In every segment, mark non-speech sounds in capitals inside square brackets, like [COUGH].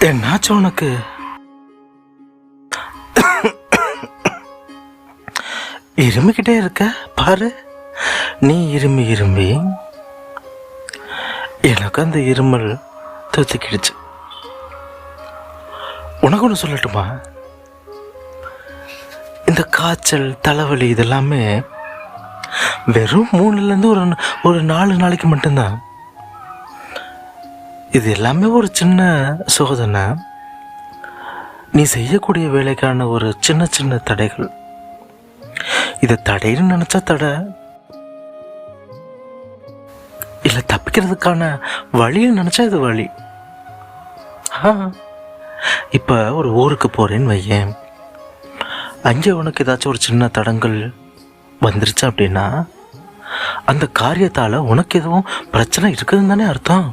என்னாச்சு உனக்கு? இருமிக்கிட்டே இருக்க பாரு. நீ இருமி இருமி. எனக்கு அந்த இருமல் தூத்துக்கிடுச்சு. உனக்கு ஒன்று சொல்லட்டுமா? இந்த காய்ச்சல் தலைவலி இதெல்லாமே வெறும் மூணுலேருந்து ஒரு ஒரு நாலு நாளைக்கு மட்டும்தான். இது எல்லாமே ஒரு சின்ன சோதனை நீ செய்யக்கூடிய வேலைக்கான ஒரு சின்ன சின்ன தடைகள். இதை தடைன்னு நினச்சா தடை. இல்லை தப்பிக்கிறதுக்கான வழின்னு நினச்சா இது வழி. ஆ இப்போ ஒரு ஊருக்கு போகிறேன்னு வையேன். அங்கே உனக்கு ஏதாச்சும் ஒரு சின்ன தடங்கள் வந்துருச்சு அப்படின்னா அந்த காரியத்தால் உனக்கு எதுவும் பிரச்சனை இருக்குதுன்னு தானே அர்த்தம்?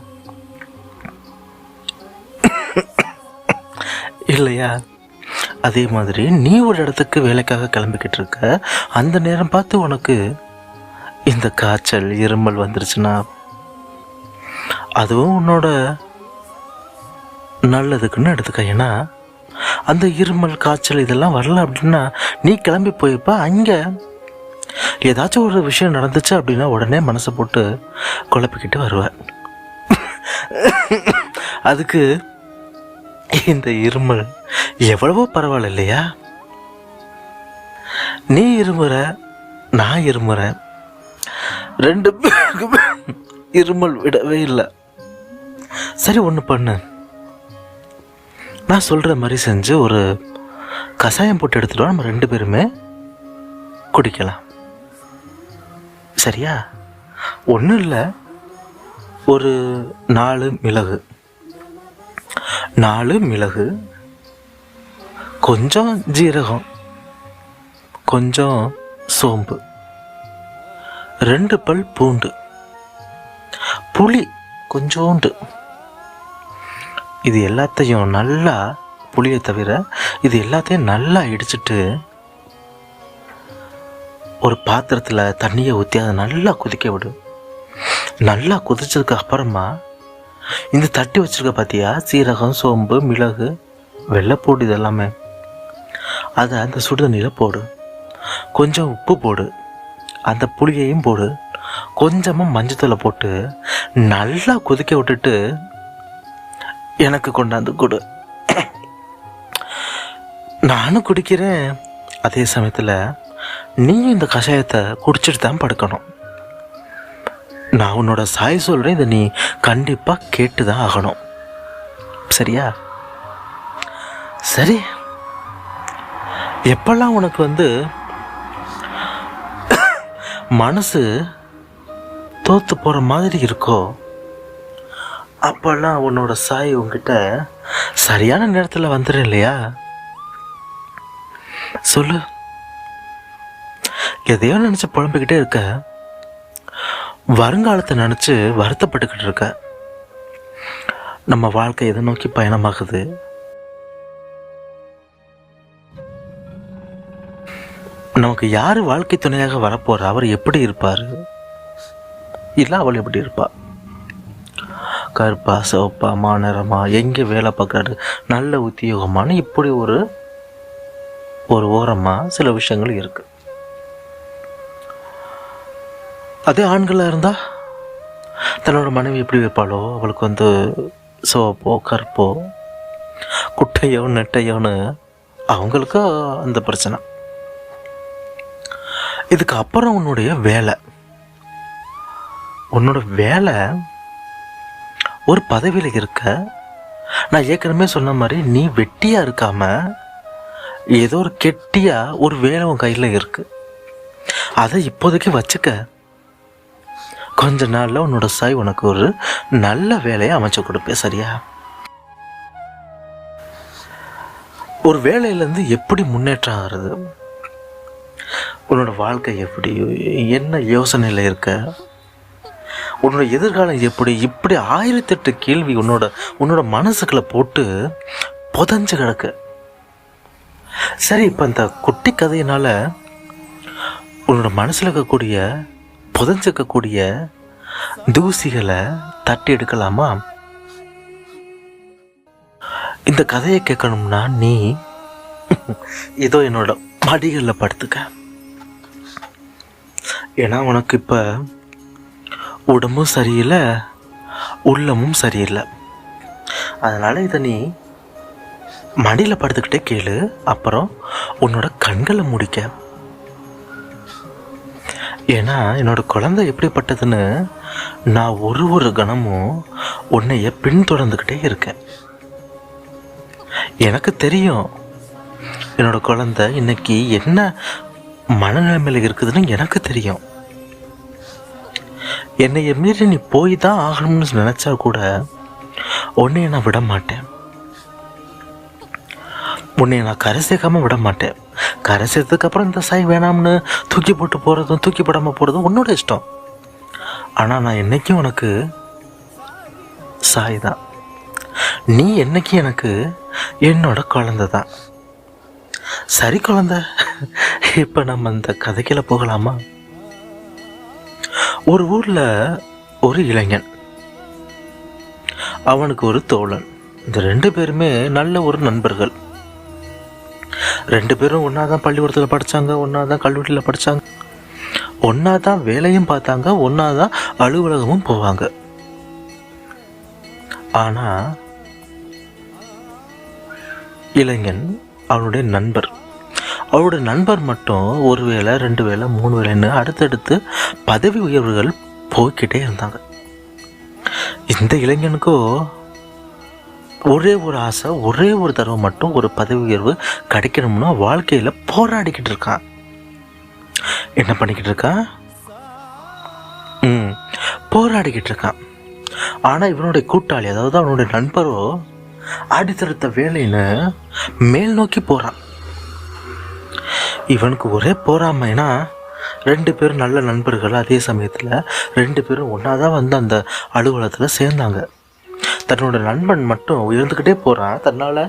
இல்லையா அதே மாதிரி நீ ஒரு இடத்துக்கு வேலைக்காக கிளம்பிக்கிட்டு இருக்க அந்த நேரம் பார்த்து உனக்கு இந்த காய்ச்சல் இருமல் வந்துருச்சுன்னா? அதுவும் உன்னோட நல்லதுக்குன்னு எடுத்துக்க. ஏன்னா அந்த இருமல் காய்ச்சல் இதெல்லாம் வரல அப்படின்னா நீ கிளம்பி போயிருப்ப அங்கே ஏதாச்சும் ஒரு விஷயம் நடந்துச்சு அப்படின்னா உடனே மனசை போட்டு குழப்பிக்கிட்டு வருவ. அதுக்கு இந்த இருமல் எவ்வளவோ பரவாயில்ல இல்லையா? நீ இருமுற நான் இருமுறேன் ரெண்டு பேருக்குமே இருமல் விடவே இல்லை. சரி ஒன்று பண்ணு. நான் சொல்கிற மாதிரி செஞ்சு ஒரு கஷாயம் போட்டு எடுத்துட்டு நம்ம ரெண்டு பேருமே குடிக்கலாம். சரியா? ஒன்றும் இல்லை. ஒரு நாலு மிளகு. நாலு மிளகு கொஞ்சம் ஜீரகம் கொஞ்சம் சோம்பு ரெண்டு பல் பூண்டு புளி கொஞ்சோண்டு. இது எல்லாத்தையும் நல்லா புளியை தவிர இது எல்லாத்தையும் நல்லா இடிச்சிட்டு ஒரு பாத்திரத்தில் தண்ணியை ஊற்றி அதை நல்லா கொதிக்க விடு. நல்லா கொதிச்சதுக்கு அப்புறமா இந்த தட்டி வச்சிருக்க பார்த்தியா சீரகம் சோம்பு மிளகு வெள்ளைப்பூடு இதெல்லாமே. அதை அந்த சுடுதண்ணியில் போடு. கொஞ்சம் உப்பு போடு. அந்த புளியையும் போடு. கொஞ்சமாக மஞ்சத்தூளை போட்டு நல்லா கொதிக்க விட்டுட்டு எனக்கு கொண்டாந்து கொடு. நானும் குடிக்கிறேன். அதே சமயத்தில் நீயும் இந்த கஷாயத்தை குடிச்சிட்டு தான் படுக்கணும். நான் உன்னோட சாய் சொல்கிறேன் இதை நீ கண்டிப்பாக கேட்டு தான் ஆகணும். சரியா? சரி. எப்பெல்லாம் உனக்கு வந்து மனசு தோத்து போகிற மாதிரி இருக்கோ அப்போல்லாம் உன்னோட சாய் உங்ககிட்ட சரியான நேரத்தில் வந்துடும் இல்லையா? சொல்லு. எதையோ நினச்சி புலம்பிக்கிட்டே இருக்க. வருங்காலத்தை நினச்சி வருத்தப்பட்டுக்கிட்டு இருக்க. நம்ம வாழ்க்கை எதை நோக்கி பயணமாகுது? நமக்கு யார் வாழ்க்கை துணையாக வரப்போற? அவர் எப்படி இருப்பார்? இல்லை அவள் எப்படி இருப்பா? கருப்பா சிவப்பா மாநிறமா எங்கே வேலை பார்க்குறாரு? நல்ல உத்தியோகமானு இப்படி ஒரு ஒரு ஓரமாக சில விஷயங்கள் இருக்குது அதே ஆண்களாக இருந்தால் தன்னோட மனைவி எப்படி வைப்பாளோ? அவளுக்கு வந்து சிவப்போ கருப்போ குட்டையோ நெட்டையோன்னு அவங்களுக்கு அந்த பிரச்சனை. இதுக்கு அப்புறம் உன்னுடைய வேலை. உன்னோட வேலை ஒரு பதவியில் இருக்க நான் ஏற்கனவே சொன்ன மாதிரி நீ வெட்டியாக இருக்காம ஏதோ ஒரு கெட்டியாக ஒரு வேலை உன் கையில் இருக்கு. அதை இப்போதைக்கு வச்சுக்க. கொஞ்ச நாளில் உன்னோட சாய் உனக்கு ஒரு நல்ல வேலையை அமைச்சு கொடுப்பேன் சரியா? ஒரு வேலையிலேருந்து எப்படி முன்னேற்றம் ஆகிறது? உன்னோட வாழ்க்கை எப்படி? என்ன யோசனையில் இருக்க? உன்னோட எதிர்காலம் எப்படி? இப்படி ஆயிரத்தெட்டு கேள்வி உன்னோட உன்னோட மனசுக்குள்ள போட்டு புதஞ்சு கிடக்கு. சரி இப்போ இந்த குட்டி கதையினால உன்னோட மனசில் இருக்கக்கூடிய புதஞ்சிருக்கக்கூடிய தூசிகளை தட்டி எடுக்கலாமா? இந்த கதையை கேட்கணும்னா நீ ஏதோ என்னோட மடிகளில் படுத்துக்க. ஏன்னா உனக்கு இப்போ உடம்பும் சரியில்லை உள்ளமும் சரியில்லை. அதனால் இதை நீ மடியில் படுத்துக்கிட்டே கேளு. அப்புறம் உன்னோட கண்களை முடிக்க. ஏன்னா என்னோட குழந்தை எப்படிப்பட்டதுன்னு நான் ஒரு ஒரு கணமும் உன்னைய பின்தொடர்ந்துக்கிட்டே இருக்கேன். எனக்கு தெரியும் என்னோட குழந்தை இன்னைக்கு என்ன மனநிலைமையில் இருக்குதுன்னு எனக்கு தெரியும். என்னைய மீறி நீ போய் தான் ஆகணும்னு நினச்சா கூட உன்னைய நான் விட மாட்டேன். உன்னை நான் கரை சேர்க்காம விட மாட்டேன். கரை சேர்த்ததுக்கப்புறம் இந்த சாய் வேணாம்னு தூக்கி போட்டு போகிறதும் தூக்கி போடாமல் போகிறதும் உன்னோட இஷ்டம். ஆனால் நான் என்னைக்கும் உனக்கு சாய் தான். நீ என்னைக்கு எனக்கு என்னோட குழந்த தான். சரி குழந்த இப்போ நம்ம இந்த கதைக்கில போகலாமா? ஒரு ஊரில் ஒரு இளைஞன். அவனுக்கு ஒரு தோழன். இந்த ரெண்டு பேருமே நல்ல ஒரு நண்பர்கள். ரெண்டு பேரும் ஒன்றா தான் பள்ளிக்கூடத்தில் படித்தாங்க ஒன்றா தான் கல்லூரியில் படித்தாங்க ஒன்றா தான் வேலையும் பார்த்தாங்க ஒன்றா தான் அலுவலகமும் போவாங்க. ஆனால் இளைஞன் அவனுடைய நண்பர். அவருடைய நண்பர் மட்டும் ஒரு வேளை ரெண்டு வேளை மூணு வேளைன்னு அடுத்தடுத்து பதவி உயர்வுகள் போய்க்கிட்டே இருந்தாங்க. இந்த இளைஞனுக்கோ ஒரே ஒரு ஆசை ஒரே ஒரு தடவை மட்டும் ஒரு பதவி உயர்வு கிடைக்கணும்னா வாழ்க்கையில் போராடிக்கிட்டு இருக்கான் என்ன பண்ணிக்கிட்டு இருக்கான் ம் போராடிக்கிட்டு இருக்கான் ஆனால் இவனுடைய கூட்டாளி அதாவது அவனுடைய நண்பரோ அடித்தடுத்த வேலைன்னு மேல் நோக்கி போகிறான் இவனுக்கு ஒரே போறாமைனா ரெண்டு பேரும் நல்ல நண்பர்கள். அதே சமயத்தில் ரெண்டு பேரும் ஒன்றா தான் வந்து அந்த அலுவலகத்தில் சேர்ந்தாங்க. தன்னோட நண்பன் மட்டும் உயர்ந்துக்கிட்டே போகிறான் தன்னால்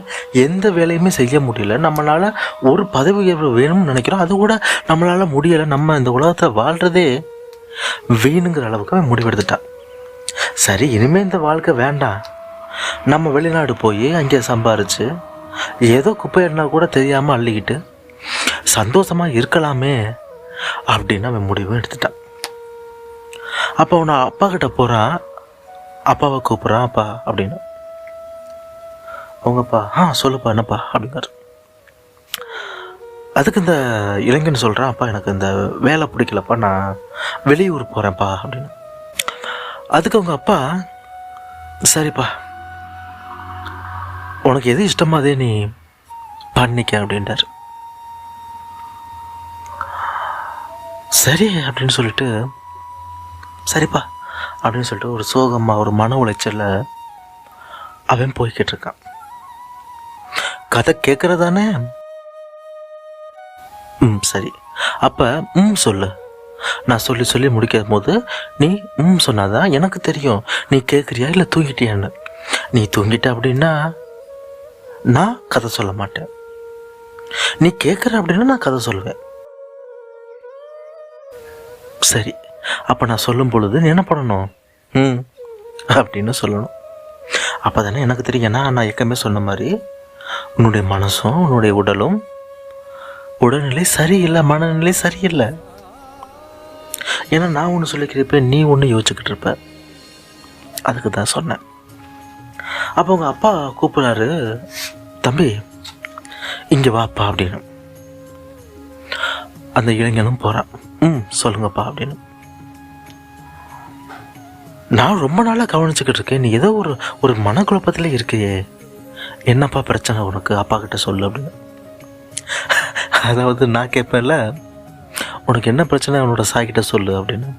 எந்த வேலையுமே செய்ய முடியல. நம்மளால் ஒரு பதவி உயர்வு வேணும்னு நினைக்கிறோம். அது கூட நம்மளால் முடியலை. நம்ம இந்த உலகத்தை வாழ்கிறதே வீணுங்கிற அளவுக்கு அவன் முடிவெடுத்துட்டான். சரி இனிமேல் இந்த வாழ்க்கை வேண்டாம். நம்ம வெளிநாடு போய் அங்கே சம்பாரித்து ஏதோ குப்பைன்னா கூட தெரியாமல் அள்ளிக்கிட்டு சந்தோஷமாக இருக்கலாமே அப்படின்னு அவன் முடிவும் எடுத்துட்டான். அப்போ அவனை அப்பா கிட்ட போகிறான் அப்பாவை கூப்பிட்றான் அப்பா அப்படின்னு. அவங்கப்பா ஆ சொல்லுப்பா என்னப்பா? அப்படிங்கிறார். அதுக்கு இந்த இளைஞன் சொல்கிறான் அப்பா எனக்கு இந்த வேலை பிடிக்கலப்பா நான் வெளியூர் போகிறேன்ப்பா அப்படின்னு. அதுக்கு அவங்க அப்பா சரிப்பா உனக்கு எது இஷ்டமோ அதே நீ பண்ணிக்க அப்படின்றார். சரி அப்படின்னு சொல்லிட்டு சரிப்பா அப்படின்னு சொல்லிட்டு ஒரு சோகமாக ஒரு மன உளைச்சலில் அவன் போய்கிட்டு இருக்கான். கதை கேட்குறதானே ம் சரி. அப்போ ம் சொல்லு. நான் சொல்லி சொல்லி முடிக்கும் போது நீ ம் சொன்னாதான் எனக்கு தெரியும். நீ கேட்குறியா இல்லை தூங்கிட்டியான்னு. நீ தூங்கிட்ட அப்படின்னா நான் கதை சொல்ல மாட்டேன். நீ கேட்குற அப்படின்னா நான் கதை சொல்லுவேன். சரி. அப்போ நான் சொல்லும் பொழுது என்ன பண்ணணும்? ம். அப்படின்னு சொல்லணும். அப்போ தானே எனக்கு தெரியும். ஏன்னா நான் ஏற்கனவே சொன்ன மாதிரி உன்னுடைய மனசும் உன்னுடைய உடலும் உடல்நிலை சரியில்லை மனநிலை சரியில்லை. ஏன்னா நான் ஒன்று சொல்லிக்கிறப்ப நீ ஒன்று யோசிச்சுக்கிட்டு இருப்ப. அதுக்கு தான் சொன்னேன். அப்போ உங்கள் அப்பா கூப்பிட்றாரு தம்பி இங்கே வாப்பா அப்படின்னு. அந்த இளைஞனும் போகிறான் ம் சொல்லுங்கப்பா அப்படின்னு. நான் ரொம்ப நாளாக கவனிச்சுக்கிட்டு இருக்கேன். நீ ஏதோ ஒரு ஒரு மனக்குழப்பத்தில் இருக்கையே. என்னப்பா பிரச்சனை உனக்கு? அப்பா கிட்ட சொல்லு அப்படின்னு. அதாவது நான் கேட்பேன்ல உனக்கு என்ன பிரச்சனை? உன்னோட சாய்கிட்ட சொல்லு அப்படின்னு.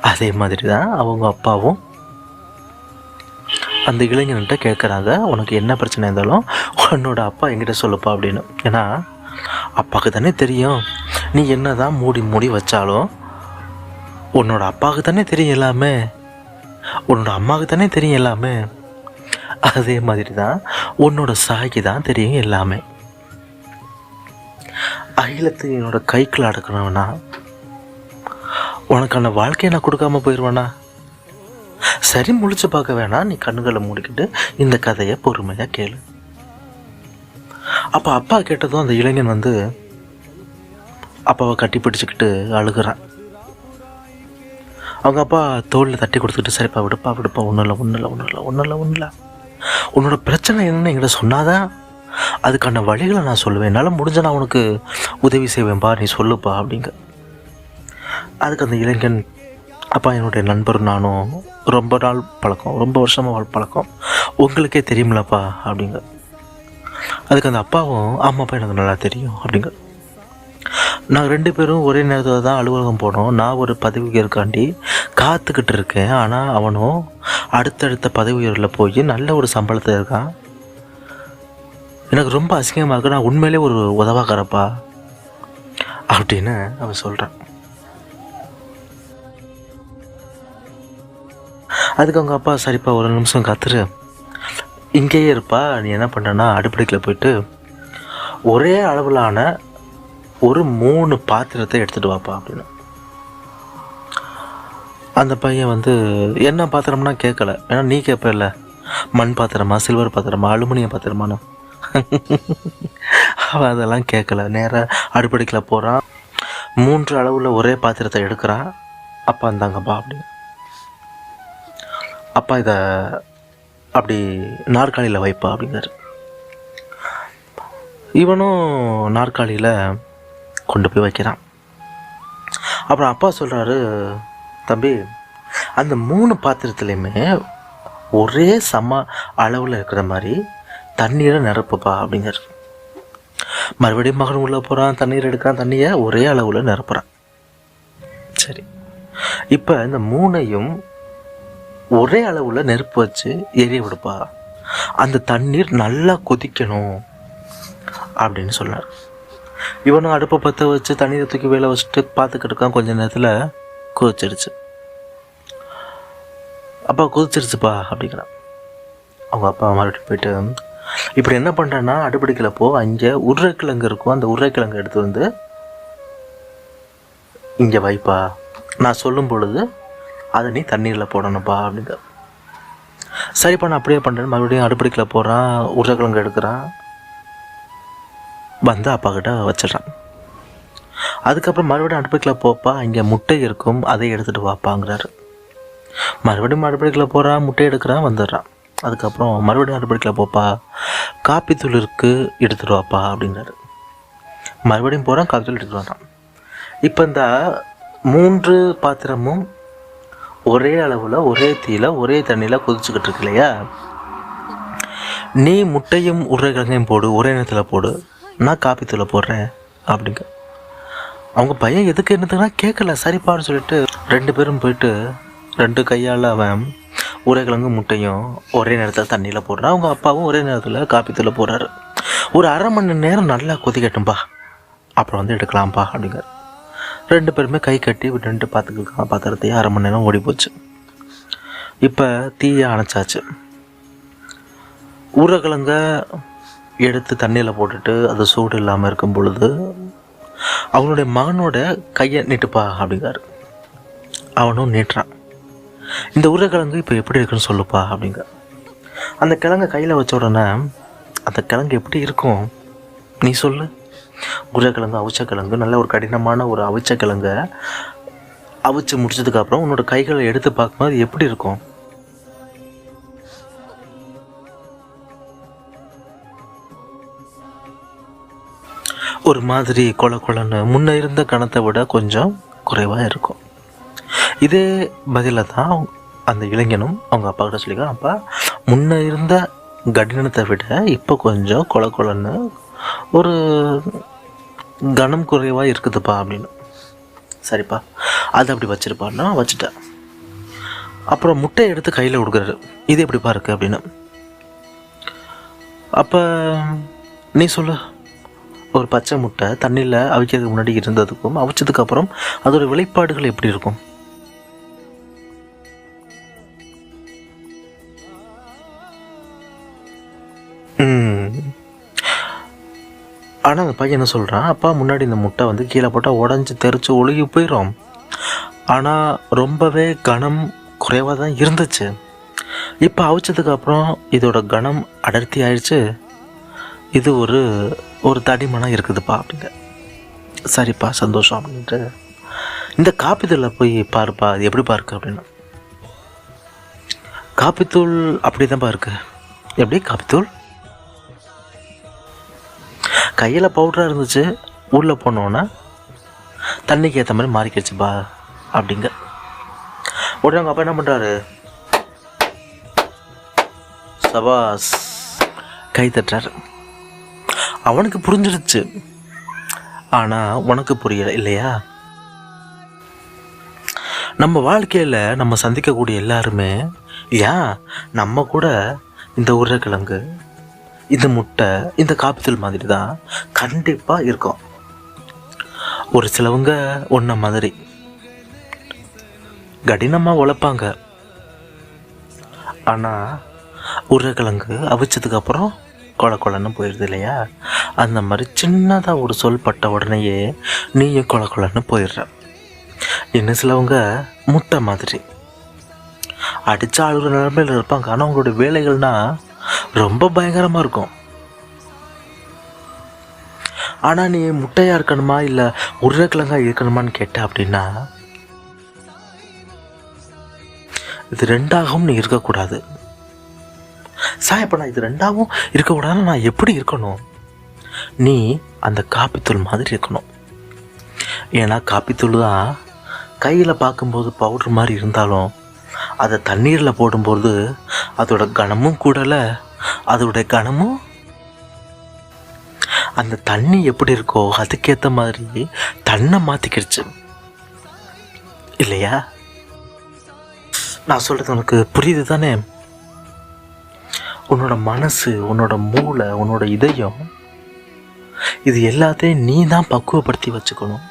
அதே மாதிரி தான் அவங்க அப்பாவும் அந்த இளைஞன்கிட்ட கேட்குறாங்க உனக்கு என்ன பிரச்சனை இருந்தாலும் உன்னோட அப்பா என்கிட்ட சொல்லுப்பா அப்படின்னு. ஏன்னா அப்பாவுக்கு தானே தெரியும். நீ என்ன தான் மூடி மூடி வச்சாலும் உன்னோட அப்பாவுக்கு தானே தெரியும் எல்லாமே. உன்னோட அம்மாவுக்கு தானே தெரியும் எல்லாமே. அதே மாதிரி தான் உன்னோட சாய்க்கு தான் தெரியும் எல்லாமே. அகிலத்தை என்னோட கைக்குள்ள அடக்கணும்னா உனக்கான வாழ்க்கையை நான் கொடுக்காம போயிடுவேனா சரி முழிச்சு பார்க்க வேணாம் நீ கண்ணுகளை மூடிக்கிட்டு இந்த கதையை பொறுமையாக கேளு. அப்போ அப்பா கேட்டதும் அந்த இளைஞன் வந்து அப்பாவை கட்டி பிடிச்சிக்கிட்டு அழுகுறான். அவங்க அப்பா தோளில் தட்டி கொடுத்துட்டு சரிப்பா விடுப்பா விடுப்பா ஒன்றும் இல்லை ஒன்றும் இல்லை ஒன்றும் இல்லை ஒன்றும் இல்லை ஒன்றும் இல்லை உன்னோட பிரச்சனை என்னன்னு என்கிட்ட சொன்னாதான் அதுக்கான வழிகளை நான் சொல்லுவேன். என்னால் முடிஞ்ச நான் உனக்கு உதவி செய்வேன்பா நீ சொல்லுப்பா அப்படிங்க. அதுக்கு அந்த இளைஞன் அப்பா என்னுடைய நண்பர் நானும் ரொம்ப நாள் பழக்கம் ரொம்ப வருஷமாக பழக்கம். உங்களுக்கே தெரியுமில்லப்பா அப்படிங்க. அதுக்கு அந்த அப்பாவும் ஆமாப்பா எனக்கு நல்லா தெரியும் அப்படிங்க. நாங்கள் ரெண்டு பேரும் ஒரே நேரத்தில் தான் அலுவலகம் போனோம். நான் ஒரு பதவி உயர்க்காண்டி காத்துக்கிட்டு இருக்கேன். ஆனால் அவனும் அடுத்தடுத்த பதவி உயர்வில் போய் நல்ல ஒரு சம்பளத்தில் இருக்கான். எனக்கு ரொம்ப அசிங்கமாக இருக்கு. நான் உண்மையிலே ஒரு உதவாக்காரப்பா அப்படின்னு அவன் சொல்கிறான் அதுக்கு அவங்க அப்பா சரிப்பா ஒரு நிமிஷம் காத்துரு. இங்கேயே இருப்பா. நீ என்ன பண்ணுறன்னா அடுப்படிக்கில் போயிட்டு ஒரே அளவிலான ஒரு மூணு பாத்திரத்தை எடுத்துகிட்டு வாப்பா அப்படின்னு. அந்த பையன் வந்து என்ன பாத்திரம்னா கேட்கல ஏன்னா நீ கேட்பல மண் பாத்திரமா சில்வர் பாத்திரமா அலுமினியம் பாத்திரமானு [LAUGHS] அவன் அதெல்லாம் கேட்கல நேராக அடுப்படிக்கில் போகிறான் மூன்று அளவில் ஒரே பாத்திரத்தை எடுக்கிறான் அப்பா இருந்தாங்கப்பா அப்படின்னு. அப்பா இதை அப்படி நாற்காலியில் வைப்பா அப்படிங்கிறார். இவனும் நாற்காலியில் கொண்டு போய் வைக்கிறான். அப்புறம் அப்பா சொல்கிறாரு தம்பி அந்த மூணு பாத்திரத்துலேயுமே ஒரே சம அளவில் இருக்கிற மாதிரி தண்ணீரை நிரப்புப்பா அப்படிங்கிறது மறுபடியும் மகன் உள்ளே போகிறான் தண்ணீர் எடுக்கிறான் தண்ணியை ஒரே அளவில் நிரப்புறான். சரி. இப்போ இந்த மூணையும் ஒரே அளவில் நெருப்பு வச்சு எரிய விடுப்பா. அந்த தண்ணீர் நல்லா கொதிக்கணும் அப்படின்னு சொன்னார். இவனும் அடுப்பை பற்ற வச்சு தண்ணீரை தூக்கி வேலை வச்சுட்டு பார்த்துக்கிட்டு இருக்கான். கொஞ்ச நேரத்தில் குதிச்சிருச்சு. அப்பா குதிச்சிருச்சுப்பா அப்படிங்கிறான். அவங்க அப்பா மறுபடியும் போயிட்டு இப்படி என்ன பண்ணுறேன்னா அடுப்படிக்கில் போ அங்கே உருளைக்கிழங்கு இருக்கும். அந்த உருளைக்கிழங்கு எடுத்து வந்து இங்கே வைப்பா. நான் சொல்லும் பொழுது அதை நீ தண்ணீரில் போடணும்ப்பா அப்படிங்க சரிப்பா நான் அப்படியே பண்ணுறேன் மறுபடியும் அடுப்படிக்கில் போகிறான் உருளைக்கிழங்கு எடுக்கிறான். வந்து அப்பாக்கிட்ட வச்சிடுறான். அதுக்கப்புறம் மறுபடியும் அடுப்படிக்கில் போப்பா இங்கே முட்டை இருக்கும் அதை எடுத்துகிட்டு வாப்பாங்கிறாரு. மறுபடியும் அடுப்படிக்கில் போகிறான் முட்டை எடுக்கிறான் வந்துடுறான். அதுக்கப்புறம் மறுபடியும் அடுப்படிக்கில் போப்பா காப்பி தூள் இருக்குது எடுத்துகிட்டு வாப்பா அப்படிங்கிறாரு. மறுபடியும் போகிறான் காப்பி தூள் எடுத்துகிட்டு வரான் இப்போ இந்த மூன்று பாத்திரமும் ஒரே அளவில் ஒரே தீயில் ஒரே தண்ணியில் கொதிச்சுக்கிட்டு இருக்கு இல்லையா? நீ முட்டையும் உருளைக்கிழங்கையும் போடு ஒரே நேரத்தில் போடு. நான் காப்பி தூளை போடுறேன் அப்படிங்க. அவங்க பையன் எதுக்கு என்னதுன்னா கேட்கல சரிப்பான்னு சொல்லிட்டு ரெண்டு பேரும் போயிட்டு ரெண்டு கையால் அவன் உருளைக்கிழங்கு முட்டையும் ஒரே நேரத்தில் தண்ணியில் போடுறான். அவங்க அப்பாவும் ஒரே நேரத்தில் காப்பி தூளை போடுறாரு. ஒரு அரை மணி நேரம் நல்லா கொதிக்கட்டும்பா அப்புறம் வந்து எடுக்கலாம்ப்பா அப்படிங்க ரெண்டு பேருமே கை கட்டி விட்டு பார்த்துக்கலாம் பாத்திரத்தையே அரை மணி நேரம் ஓடி போச்சு. இப்போ தீயை அணைச்சாச்சு. உருளைக்கிழங்க எடுத்து தண்ணியில் போட்டுட்டு அது சூடு இல்லாமல் இருக்கும் பொழுது அவனுடைய மகனோட கையை நீட்டுப்பா அப்படிங்கிறார். அவனும் நீட்டுறான். இந்த உருளைக்கிழங்கு இப்போ எப்படி இருக்குன்னு சொல்லுப்பா அப்படிங்க அந்த கிழங்கை கையில் வச்ச உடனே அந்த கிழங்கு எப்படி இருக்கும்? நீ சொல்லு. உருளைக்கிழங்கு அவிச்ச கிழங்கு நல்ல ஒரு கடினமான ஒரு அவிச்ச கிழங்கை அவிச்சு முடிச்சதுக்கப்புறம் உன்னோட கைகளை எடுத்து பார்க்கும்போது எப்படி இருக்கும்? ஒரு மாதிரி கொல கொலன்னு முன்ன இருந்த கணத்தை விட கொஞ்சம் குறைவாக இருக்கும். இதே பதில தான் அந்த இளைஞனும் அவங்க அப்பா கிட்ட சொல்லிக்கிறான் அப்பா முன்ன இருந்த கடினத்தை விட இப்போ கொஞ்சம் கொல கொலன்னு ஒரு கனம் குறைவாக இருக்குதுப்பா அப்படின்னு. சரிப்பா அதை அப்படி வச்சுருப்பான்னா வச்சுட்டேன் அப்புறம் முட்டையை எடுத்து கையில் கொடுக்குறாரு. இது எப்படிப்பா இருக்குது அப்படின்னு. அப்போ நீ சொல்லு. ஒரு பச்சை முட்டை தண்ணியில் அவிக்கிறதுக்கு முன்னாடி இருந்ததுக்கும் அவிச்சதுக்கப்புறம் அதோடய அதோட வெளிப்பாடுகள் எப்படி இருக்கும்? ஆனால் அந்த பையன் என்ன சொல்கிறான் அப்பா முன்னாடி இந்த முட்டை வந்து கீழே போட்டால் உடஞ்சி தெரிச்சு ஒழுகி போயிடும் ஆனால் ரொம்பவே கனம் குறைவாக தான் இருந்துச்சு. இப்போ அவிச்சதுக்கப்புறம் இதோட கனம் அடர்த்தி ஆயிடுச்சு. இது ஒரு ஒரு தடிமனம் இருக்குதுப்பா அப்படிங்க. சரிப்பா சந்தோஷம் அப்படின்ட்டு. இந்த காப்பித்தூளில் போய் பாருப்பா அது எப்படிப்பா இருக்குது அப்படின்னா. காப்பித்தூள் அப்படி தான்ப்பா இருக்குது எப்படி காப்பித்தூள்? கையில் பவுடராக இருந்துச்சு உள்ளே போனோன்னா தண்ணிக்கு ஏற்ற மாதிரி மாறிக்கிடுச்சுப்பா அப்படிங்க. உடனே அவங்க அப்பா என்ன பண்ணுறாரு சபாஸ் கை தட்டுறாரு. அவனுக்கு புரிஞ்சிடுச்சு. ஆனால் உனக்கு புரியல இல்லையா? நம்ம வாழ்க்கையில் நம்ம சந்திக்கக்கூடிய எல்லாருமே ஏன் நம்ம கூட இந்த உருளைக்கிழங்கு இந்த முட்டை இந்த காப்பித்தூள் மாதிரி தான் கண்டிப்பாக இருக்கும். ஒரு சிலவங்க ஒன்றை மாதிரி கடினமாக உழைப்பாங்க. ஆனால் உருளைக்கிழங்கு அவிச்சதுக்கப்புறம் கொல கொலன்னு போயிடுது இல்லையா? அந்த மாதிரி சின்னதாக ஒரு சொல் பட்ட உடனேயே நீயும் கொல கொலன்னு போயிடுற. இன்னும் சிலவங்க முட்டை மாதிரி. அடித்த ஆளுகிற நிலைமையில் இருப்பாங்க. ஆனால் அவங்களோட வேலைகள்னா ரொம்ப பயங்கரமாக இருக்கும். ஆனால் நீ முட்டையாக இருக்கணுமா? இல்லை உருளைக்கிழங்கா இருக்கணுமான்னு கேட்ட அப்படின்னா இது ரெண்டாகவும் நீ இருக்கக்கூடாது. சார் இப்போ நான் இது ரெண்டாவும் இருக்கக்கூடாதுன்னு நான் எப்படி இருக்கணும்? நீ அந்த காப்பித்தூள் மாதிரி இருக்கணும். ஏன்னா காப்பித்தூள் தான் கையில் பார்க்கும்போது பவுடர் மாதிரி இருந்தாலும் அதை தண்ணீரில் போடும்போது அதோட கனமும் கூடலை. அதோட கனமும் அந்த தண்ணி எப்படி இருக்கோ அதுக்கேற்ற மாதிரி தன்னை மாற்றிக்கிடுச்சு இல்லையா? நான் சொல்கிறது உனக்கு புரியுது தானே? உன்னோட மனசு உன்னோட மூளை உன்னோட இதயம் இது எல்லாத்தையும் நீ தான் பக்குவப்படுத்தி வச்சுக்கணும்.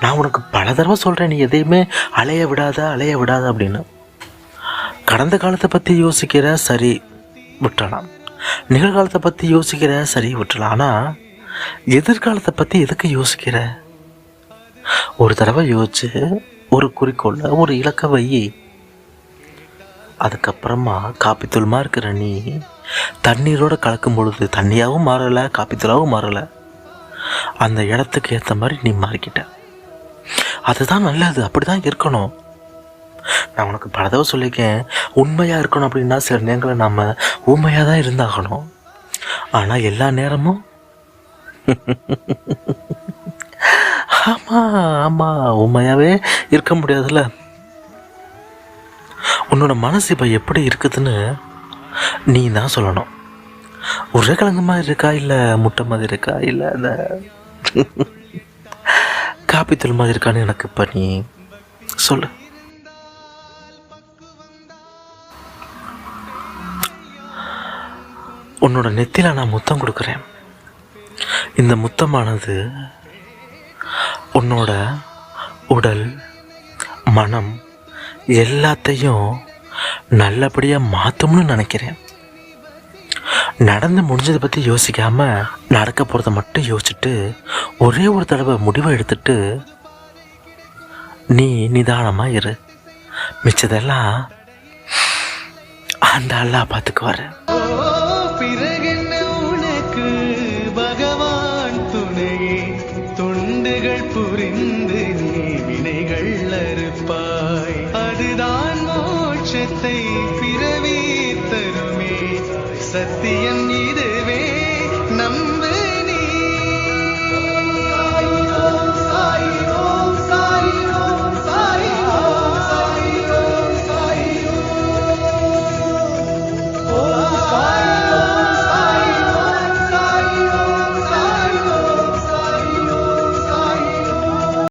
நான் உனக்கு பல தடவை சொல்கிறேன் நீ எதையுமே அலைய விடாத அலைய விடாத அப்படின்னு. கடந்த காலத்தை பற்றி யோசிக்கிற சரி விட்டுறலாம். நிகழ்காலத்தை பற்றி யோசிக்கிற சரி விட்டுறலாம். ஆனால் எதிர்காலத்தை பற்றி எதுக்கு யோசிக்கிற? ஒரு தடவை யோசிச்சு ஒரு குறிக்கோளில் ஒரு இலக்கை வை. அதுக்கப்புறமா காப்பித்தூள்மா இருக்கிற நீ தண்ணீரோடு கலக்கும் பொழுது தண்ணியாகவும் மாறலை காப்பித்தூளாகவும் மாறலை. அந்த இடத்துக்கு ஏற்ற மாதிரி நீ மாறிக்கிட்ட. அதுதான் நல்லது அப்படி தான் இருக்கணும். நான் உனக்கு பல தடவை சொல்லியிருக்கேன் உண்மையாக இருக்கணும் அப்படின்னா சில நேரங்களில் நம்ம ஊமையாக தான் இருந்தாகணும். ஆனால் எல்லா நேரமும் [LAUGHS] ஆமாம் ஆமாம் உண்மையாகவே இருக்க முடியாதுல்ல. உன்னோட மனசு இப்போ எப்படி இருக்குதுன்னு நீ தான் சொல்லணும் உருளைக்கிழங்கு மாதிரி இருக்கா இல்லை முட்டை மாதிரி இருக்கா இல்லை அந்த காப்பித்தூள் மாதிரி இருக்கான்னு எனக்கு இப்போ நீ சொல்லு. உன்னோட நெத்தியில் நான் முத்தம் கொடுக்குறேன். இந்த முத்தமானது உன்னோட உடல் மனம் எல்லாத்தையும் நல்லபடியாக மாற்றணும்னு நினைக்கிறேன். நடந்து முடிஞ்சதை பற்றி யோசிக்காமல் நடக்க போகிறத மட்டும் யோசிச்சுட்டு ஒரே ஒரு தடவை முடிவை எடுத்துட்டு நீ நிதானமாக இரு. மிச்சதெல்லாம் அந்த அல்லா பார்த்துக்குவாரு